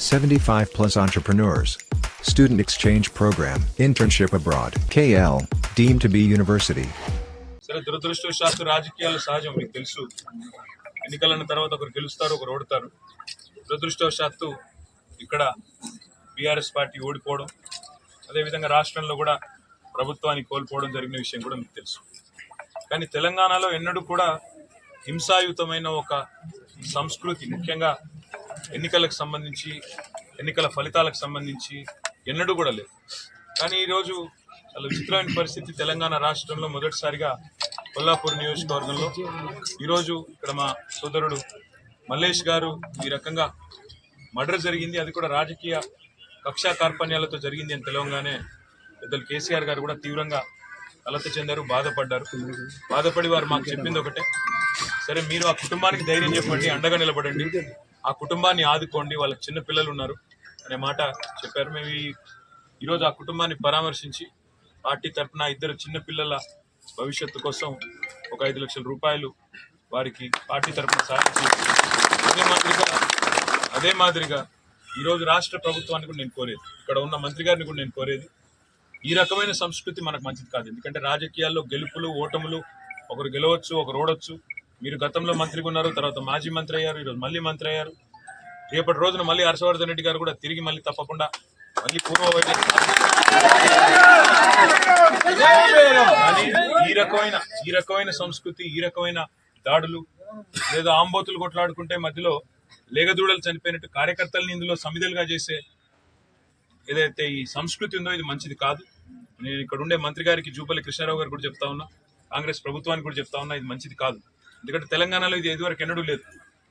75 plus entrepreneurs. Student exchange program, internship abroad. KL, deemed to be university. సరే దురదృష్టవశాత్తు రాజకీయాలు సహజం మీకు తెలుసు ఎన్నికలన్న తర్వాత ఒకరు గెలుస్తారు ఒకరు ఓడతారు దురదృష్టవశాత్తు ఇక్కడ బీఆర్ఎస్ పార్టీ ఓడిపోవడం అదేవిధంగా రాష్ట్రంలో కూడా ప్రభుత్వాన్ని కోల్పోవడం జరిగిన విషయం కూడా మీకు తెలుసు కానీ తెలంగాణలో ఎన్నడూ కూడా హింసాయుతమైన ఒక సంస్కృతి ముఖ్యంగా ఎన్నికలకు సంబంధించి ఎన్నికల ఫలితాలకు సంబంధించి ఎన్నడూ కూడా లేదు. కానీ ఈరోజు చాలా విచిత్రమైన పరిస్థితి తెలంగాణ రాష్ట్రంలో మొదటిసారిగా కొల్లాపూర్ నియోజకవర్గంలో. ఈరోజు ఇక్కడ మా సోదరుడు మల్లేష్ గారు ఈ రకంగా మర్డర్ జరిగింది. అది కూడా రాజకీయ కక్షా కార్పణ్యాలతో జరిగింది అని తెలవగానే పెద్దలు కేసీఆర్ గారు కూడా తీవ్రంగా కలత చెందారు బాధపడ్డారు. బాధపడి వారు మాకు చెప్పింది ఒకటే. సరే మీరు ఆ కుటుంబానికి ధైర్యం చెప్పండి అండగా నిలబడండి. ఆ కుటుంబాన్ని ఆదుకోండి వాళ్ళకి చిన్న పిల్లలు ఉన్నారు అనే మాట చెప్పారు. మేము ఈరోజు ఆ కుటుంబాన్ని పరామర్శించి పార్టీ తరఫున ఇద్దరు చిన్న పిల్లల భవిష్యత్తు కోసం ఒక ఐదు లక్షల రూపాయలు వారికి పార్టీ తరఫున సాధించి అదే మాదిరిగా అదే మాదిరిగా ఈరోజు రాష్ట్ర ప్రభుత్వాన్ని కూడా నేను కోరేది. ఇక్కడ ఉన్న మంత్రి గారిని కూడా నేను కోరేది. ఈ రకమైన సంస్కృతి మనకు మంచిది కాదు. ఎందుకంటే రాజకీయాల్లో గెలుపులు ఓటములు ఒకరు గెలవచ్చు ఒకరు ఓడొచ్చు. మీరు గతంలో మంత్రిగా ఉన్నారు తర్వాత మాజీ మంత్రి అయ్యారు ఈరోజు మళ్ళీ మంత్రి అయ్యారు. రేపటి రోజున మళ్ళీ హర్షవర్ధన్ రెడ్డి గారు కూడా తిరిగి మళ్ళీ తప్పకుండా మళ్ళీ పూర్వ ఈ రకమైన ఈ రకమైన సంస్కృతి ఈ రకమైన దాడులు లేదా ఆంబోతులు కొట్లాడుకుంటే మధ్యలో లేగదూడలు చనిపోయినట్టు కార్యకర్తలను ఇందులో సమిధలుగా చేసే ఏదైతే ఈ సంస్కృతి ఉందో ఇది మంచిది కాదు. నేను ఇక్కడ ఉండే మంత్రి గారికి జూపల్లి కృష్ణారావు గారు కూడా చెప్తా ఉన్నా కాంగ్రెస్ ప్రభుత్వానికి కూడా చెప్తా ఉన్నా ఇది మంచిది కాదు. ఎందుకంటే తెలంగాణలో ఇది ఇదివరకు ఎన్నడూ లేదు.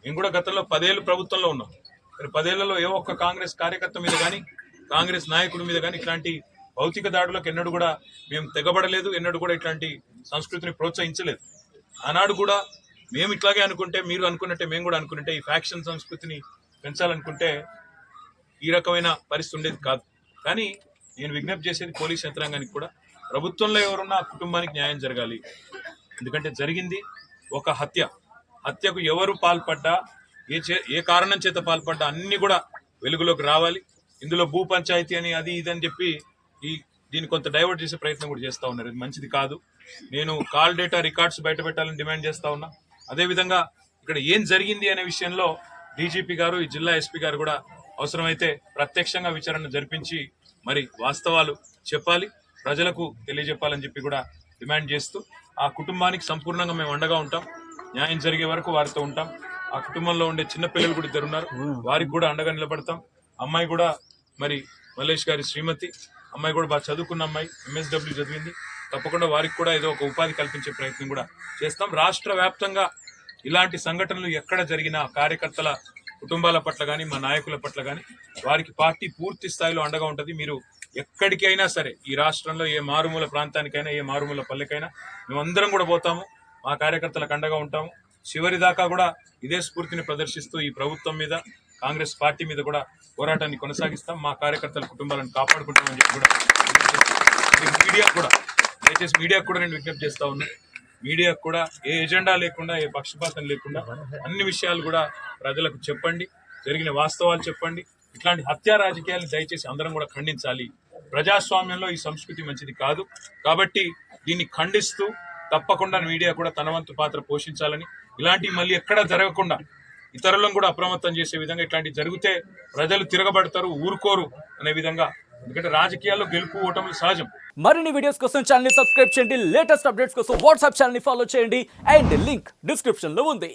మేము కూడా గతంలో పదేళ్ళు ప్రభుత్వంలో ఉన్నాం. మరి పదేళ్ళలో ఏ ఒక్క కాంగ్రెస్ కార్యకర్త మీద కానీ కాంగ్రెస్ నాయకుడి మీద కానీ ఇట్లాంటి భౌతిక దాడులకు ఎన్నడూ కూడా మేము తెగబడలేదు ఎన్నడూ కూడా ఇట్లాంటి సంస్కృతిని ప్రోత్సహించలేదు. ఆనాడు కూడా మేము ఇట్లాగే అనుకుంటే మీరు అనుకున్నట్టే మేము కూడా అనుకుంటే ఈ ఫ్యాక్షన్ సంస్కృతిని పెంచాలనుకుంటే ఈ రకమైన పరిస్థితి ఉండేది కాదు. కానీ నేను విజ్ఞప్తి చేసేది పోలీస్ యంత్రాంగానికి కూడా ప్రభుత్వంలో ఎవరున్నా కుటుంబానికి న్యాయం జరగాలి. ఎందుకంటే జరిగింది ఒక హత్య. హత్యకు ఎవరు పాల్పడ్డా ఏ చే ఏ కారణం చేత పాల్పడ్డా అన్ని కూడా వెలుగులోకి రావాలి. ఇందులో భూ పంచాయతీ అని అది ఇది అని చెప్పి ఈ దీన్ని కొంత డైవర్ట్ చేసే ప్రయత్నం కూడా చేస్తూ ఉన్నారు. ఇది మంచిది కాదు. నేను కాల్ డేటా రికార్డ్స్ బయట పెట్టాలని డిమాండ్ చేస్తూ ఉన్నా. అదేవిధంగా ఇక్కడ ఏం జరిగింది అనే విషయంలో డీజీపీ గారు ఈ జిల్లా ఎస్పీ గారు కూడా అవసరమైతే ప్రత్యక్షంగా విచారణ జరిపించి మరి వాస్తవాలు చెప్పాలి. ప్రజలకు తెలియజెప్పాలని చెప్పి కూడా డిమాండ్ చేస్తూ ఆ కుటుంబానికి సంపూర్ణంగా మేము అండగా ఉంటాం. న్యాయం జరిగే వరకు వారితో ఉంటాం. ఆ కుటుంబంలో ఉండే చిన్న పిల్లలు కూడా ఇద్దరు ఉన్నారు. వారికి కూడా అండగా నిలబడతాం. అమ్మాయి కూడా మరి మల్లేష్ గారి శ్రీమతి. అమ్మాయి కూడా బాగా చదువుకున్న అమ్మాయి. ఎంఎస్డబ్ల్యూ చదివింది. తప్పకుండా వారికి కూడా ఏదో ఒక ఉపాధి కల్పించే ప్రయత్నం కూడా చేస్తాం. రాష్ట్ర వ్యాప్తంగా ఇలాంటి సంఘటనలు ఎక్కడ జరిగినా కార్యకర్తల కుటుంబాల పట్ల కానీ మా నాయకుల పట్ల కానీ వారికి పార్టీ పూర్తి స్థాయిలో అండగా ఉంటుంది. మీరు ఎక్కడికైనా సరే ఈ రాష్ట్రంలో ఏ మారుమూల ప్రాంతానికైనా ఏ మారుమూల పల్లెకైనా మేమందరం కూడా పోతాము మా కార్యకర్తలకు అండగా ఉంటాము. చివరి దాకా కూడా ఇదే స్ఫూర్తిని ప్రదర్శిస్తూ ఈ ప్రభుత్వం మీద కాంగ్రెస్ పార్టీ మీద కూడా పోరాటాన్ని కొనసాగిస్తాం. మా కార్యకర్తల కుటుంబాలను కాపాడుకుంటామని చెప్పి కూడా మీడియా కూడా దయచేసి మీడియా కూడా నేను విజ్ఞప్తి చేస్తా ఉన్నాను మీడియా కూడా ఏ ఎజెండా లేకుండా ఏ పక్షపాతం లేకుండా అన్ని విషయాలు కూడా ప్రజలకు చెప్పండి జరిగిన వాస్తవాలు చెప్పండి. ఇట్లాంటి హత్యా రాజకీయాలను దయచేసి అందరం కూడా ఖండించాలి. ప్రజాస్వామ్యంలో ఈ సంస్కృతి మంచిది కాదు. కాబట్టి దీన్ని ఖండిస్తూ తప్పకుండా మీడియా కూడా తన వంతు పాత్ర పోషించాలని ఇలాంటివి మళ్ళీ ఎక్కడా జరగకుండా ఇతరులను కూడా అప్రమత్తం చేసే విధంగా ఇట్లాంటివి జరిగితే ప్రజలు తిరగబడతారు ఊరుకోరు అనే విధంగా. ఎందుకంటే రాజకీయాల్లో గెలుపు ఓటములు సహజం. మరిన్ని వీడియోస్ కోసం ఛానల్ సబ్స్క్రైబ్ చేయండి. లేటెస్ట్ అప్డేట్స్ కోసం వాట్సాప్ ఛానల్ని ఫాలో చేయండి. అండ్ లింక్ డిస్క్రిప్షన్లో ఉంది.